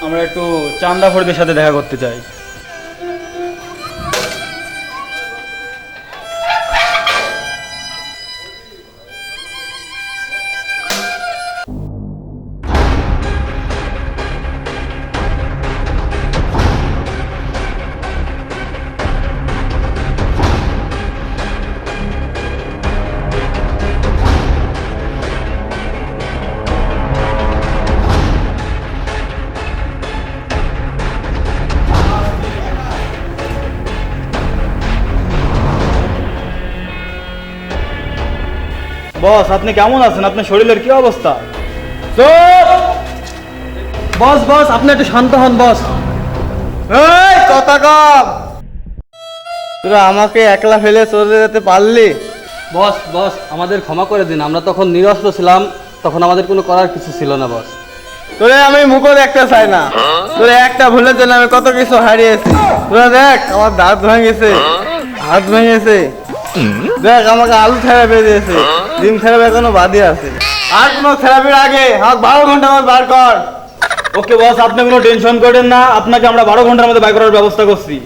আমরা একটু চান্দা ফরিদের সাথে দেখা করতে চাই। বস আপনি কেমন আছেন? আপনার শরীরের কি অবস্থা? বস বস আপনি একটু শান্ত হন বস। এই কথা কম। তোরা আমাকে একলা ফেলে চলে যেতে পারলি? বস বস আমাদের ক্ষমা করে দিন। আমরা তখন নিরস্ত্র ছিলাম তখন আমাদের কোনো করার কিছু ছিল না বস। তোরে আমি মুখও দেখতে চাই না। তোরে একটা ভুলের জন্য আমি কত কিছু হারিয়েছি। তোরা দেখ আমার দাঁত ভেঙেছে। হাত ভেঙেছে। দেখ আমাকে আলু থেরাপি দিয়েছে। ডিম থেরাপি এখনও বাদই আছে। আর কোনো থেরাপির আগে? হাত বারো ঘণ্টা আমার বার কর। ওকে বস আপনি কোনো টেনশন করেন না। আপনাকে আমরা বারো ঘণ্টার মধ্যে বাই করার ব্যবস্থা করছি।